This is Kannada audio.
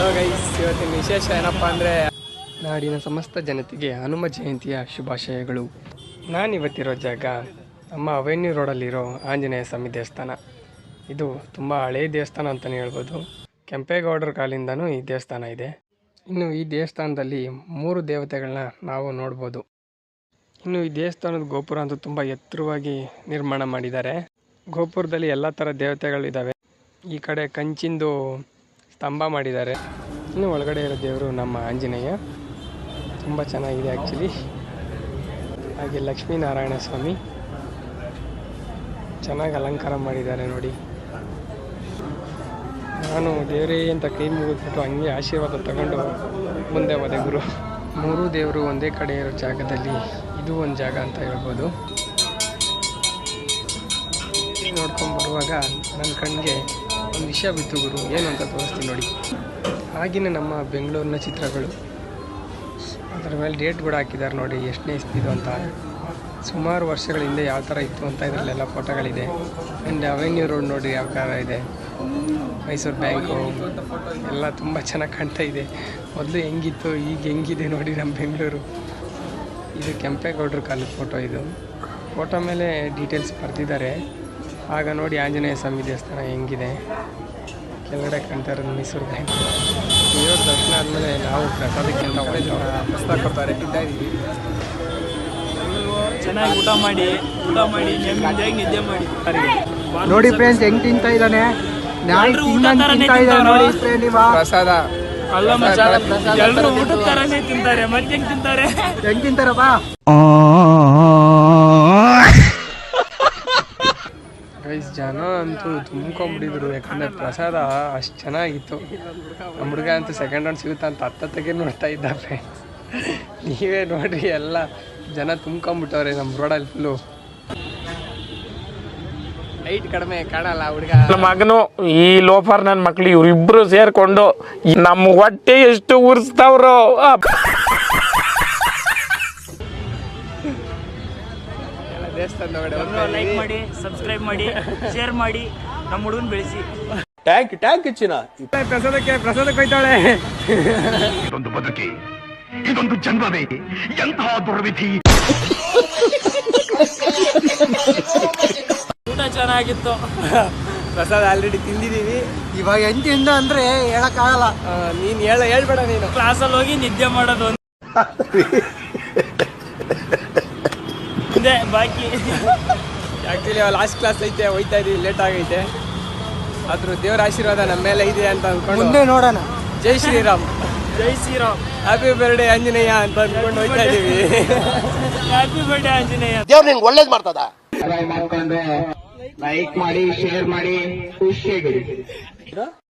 ಹಲೋ ಗೈಸ್ ಇವತ್ತಿನ ವಿಶೇಷ ಏನಪ್ಪ ಅಂದರೆ ನಾಡಿನ ಸಮಸ್ತ ಜನತೆಗೆ ಹನುಮ ಜಯಂತಿಯ ಶುಭಾಶಯಗಳು. ನಾನಿವತ್ತಿರೋ ಜಾಗ ನಮ್ಮ ಅವೆನ್ಯೂ ರೋಡಲ್ಲಿರೋ ಆಂಜನೇಯ ಸ್ವಾಮಿ ದೇವಸ್ಥಾನ. ಇದು ತುಂಬ ಹಳೆಯ ದೇವಸ್ಥಾನ ಅಂತಲೇ ಹೇಳ್ಬೋದು. ಕೆಂಪೇಗೌಡರ ಕಾಲಿಂದನೂ ಈ ದೇವಸ್ಥಾನ ಇದೆ. ಇನ್ನು ಈ ದೇವಸ್ಥಾನದಲ್ಲಿ ಮೂರು ದೇವತೆಗಳನ್ನ ನಾವು ನೋಡ್ಬೋದು. ಇನ್ನು ಈ ದೇವಸ್ಥಾನದ ಗೋಪುರ ಅಂತೂ ತುಂಬ ಎತ್ತರವಾಗಿ ನಿರ್ಮಾಣ ಮಾಡಿದ್ದಾರೆ. ಗೋಪುರದಲ್ಲಿ ಎಲ್ಲ ಥರ ದೇವತೆಗಳಿದ್ದಾವೆ ಈ ಕಡೆ ಕಂಚಿಂದು ಸ್ತಂಭ ಮಾಡಿದ್ದಾರೆ. ಇನ್ನು ಒಳಗಡೆ ಇರೋ ದೇವರು ನಮ್ಮ ಆಂಜನೇಯ. ತುಂಬ ಚೆನ್ನಾಗಿದೆ ಆ್ಯಕ್ಚುಲಿ ಹಾಗೆ ಲಕ್ಷ್ಮೀನಾರಾಯಣ ಸ್ವಾಮಿ. ಚೆನ್ನಾಗಿ ಅಲಂಕಾರ ಮಾಡಿದ್ದಾರೆ ನೋಡಿ. ನಾನು ದೇವರೇ ಅಂತ ಕೈ ಮುಗಿದ್ಬಿಟ್ಟು ಹಂಗೆ ಆಶೀರ್ವಾದ ತಗೊಂಡು ಮುಂದೆ ಹೋದೆ ಗುರು. ಮೂರು ದೇವರು ಒಂದೇ ಕಡೆ ಇರೋ ಜಾಗದಲ್ಲಿ ಇದು ಒಂದು ಜಾಗ ಅಂತ ಹೇಳ್ಬೋದು. ನೋಡ್ಕೊಂಡು ಬರುವಾಗ ನನ್ನ ಕಣ್ಣಿಗೆ ಒಂದು ವಿಷಯ ಬಿತ್ತು ಗುರು, ಏನು ಅಂತ ತೋರಿಸ್ತೀನಿ ನೋಡಿ. ಆಗಿನ ನಮ್ಮ ಬೆಂಗಳೂರಿನ ಚಿತ್ರಗಳು, ಅದರ ಮೇಲೆ ಡೇಟ್ ಕೂಡ ಹಾಕಿದ್ದಾರೆ ನೋಡಿ, ಎಷ್ಟನೇ ಇಸ್ತಿದ್ದು ಅಂತ. ಸುಮಾರು ವರ್ಷಗಳ ಹಿಂದೆ ಯಾವ ಥರ ಇತ್ತು ಅಂತ ಇದರಲ್ಲೆಲ್ಲ ಫೋಟೋಗಳಿದೆ. ಆ್ಯಂಡ್ ಅವೆನ್ಯೂ ರೋಡ್ ನೋಡಿ ಯಾವ ಥರ ಇದೆ. ಮೈಸೂರು ಬ್ಯಾಂಕು ಎಲ್ಲ ತುಂಬ ಚೆನ್ನಾಗಿ ಕಾಣ್ತಾ ಇದೆ. ಮೊದಲು ಹೆಂಗಿತ್ತು, ಈಗ ಹೆಂಗಿದೆ ನೋಡಿ ನಮ್ಮ ಬೆಂಗಳೂರು. ಇದು ಕೆಂಪೇಗೌಡರ ಕಾಲದ ಫೋಟೋ ಇದು. ಫೋಟೋ ಮೇಲೆ ಡೀಟೇಲ್ಸ್ ಬರೆದಿದ್ದಾರೆ. ಆಗ ನೋಡಿ ಆಂಜನೇಯ ಸ್ವಾಮಿ ದೇವಸ್ಥಾನ ಹೆಂಗಿದೆ. ಕೆಳಗಡೆ ಕಾಣ್ತಾ ಇರೋದು ಮೈಸೂರು ಬ್ಯಾಂಕ್ ದೇವ್ರ ದರ್ಶನ ಆದಮೇಲೆ ನಾವು ಪ್ರಸಾದಕ್ಕೆ ಅಂತ ಕೊಡ್ತಾರೆ. ಚೆನ್ನಾಗಿ ಊಟ ಮಾಡಿ ಊಟ ಮಾಡಿ ನಿದ್ದೆ ಮಾಡಿ. ನೋಡಿ ಫ್ರೆಂಡ್ಸ್ ಹೆಂಗ್ ತಿಂತಾ ಇದ್ದಾನೆ? ಪ್ರಸಾದ. ಅಲ್ಲ ಎಲ್ಲರೂ ಊಟದ ತರನೇ ತಿಂತಾರೆ. ಮತ್ತೆ ಹೆಂಗ್ ತಿಂತಾರೆ? ಹೆಂಗ್ ತಿಂತಾರಪ್ಪ? ಗೈಸ್ ಜನ ಅಂತೂ ತುಂಬ್ಕೊಂಬಿಟ್ಟಿದ್ರು ಯಾಕಂದರೆ ಪ್ರಸಾದ ಅಷ್ಟು ಚೆನ್ನಾಗಿತ್ತು. ನಮ್ಮ ಹುಡುಗ ಅಂತೂ ಸೆಕೆಂಡ್ ರೌಂಡ್ ಸಿಗುತ್ತೆ ಅಂತ ಹತ್ತತ್ತಿಗೆ ನೋಡ್ತಾ ಇದ್ದ ಫ್ರೆಂಡ್ಸ್ ನೀವೇ ನೋಡ್ರಿ ಎಲ್ಲ ಜನ ತುಂಬ್ಕೊಂಬಿಟ್ಟವ್ರೆ ನಮ್ಮ ರೋಡಲ್ಲಿ ಫುಲ್ಲು ಲೈಟ್ ಕಡಿಮೆ ಕಾಣಲ್ಲ ಹುಡುಗ. ನನ್ನ ಮಗನು, ಈ ಲೋಫರ್ ನನ್ನ ಮಕ್ಳು ಇವರಿಬ್ರು ಸೇರ್ಕೊಂಡು ನಮ್ಮ ಹೊಟ್ಟೆ ಎಷ್ಟು ಉರ್ಸ್ತಾವ್ರೋ. ಲೈಕ್ ಮಾಡಿ ಸಬ್ಸ್ಕ್ರೈಬ್ ಮಾಡಿ ಶೇರ್ ಮಾಡಿ ನಮ್ಮ ಹುಡುಗನ್ ಬೆಳೆಸಿ. ಪ್ರಸಾದಕ್ಕೆ ಪ್ರಸಾದಕ್ಕೆ ಹೋಯ್ತಾಳೆ. ಇದೊಂದು ಬದುಕಿ ಇದೊಂದು ಜನ್ಮವೇ ಎಂತಹ ದುರ್ವಿಧಿ. ಊಟ ಚೆನ್ನಾಗಿತ್ತು. ಪ್ರಸಾದ ಆಲ್ರೆಡಿ ತಿಂದಿದೀವಿ. ಇವಾಗ ಎಂತಿಂದ ತಿಂದ ಅಂದ್ರೆ ಹೇಳಕ್ ಆಗಲ್ಲ ನೀನ್ ಹೇಳ ಹೇಳ್ಬೇಡ ನೀನು. ಕ್ಲಾಸಲ್ಲಿ ಹೋಗಿ ನಿದ್ದೆ ಮಾಡೋದು ಇದೆ ಬಾಕಿ. ಆ್ಯಕ್ಚುಲಿ ಲಾಸ್ಟ್ ಕ್ಲಾಸ್ ಐತೆ ಹೋಯ್ತಾ ಇದೀವಿ ಲೇಟ್ ಆಗೈತೆ. ಆದರೂ ದೇವರ ಆಶೀರ್ವಾದ ನಮ್ಮ ಮೇಲೆ ಇದೆ ಅಂತ ಮುಂದೆ ನೋಡೋಣ. ಜೈ ಶ್ರೀರಾಮ್. ಜೈ ಶ್ರೀರಾಮ್. ಹ್ಯಾಪಿ ಬರ್ಡೇ ಆಂಜನೇಯ ಅಂತ ಅಂದ್ಕೊಂಡು ಹೋಯ್ತಾ ಇದೀವಿ. Happy birthday Anjaneya. ದೇವ್ರು ನಿಂಗೆ ಒಳ್ಳೇದು ಮಾಡ್ತದ? ಲೈಕ್ ಮಾಡಿ ಶೇರ್ ಮಾಡಿ ಖುಷಿಯಾಗಿರಿ.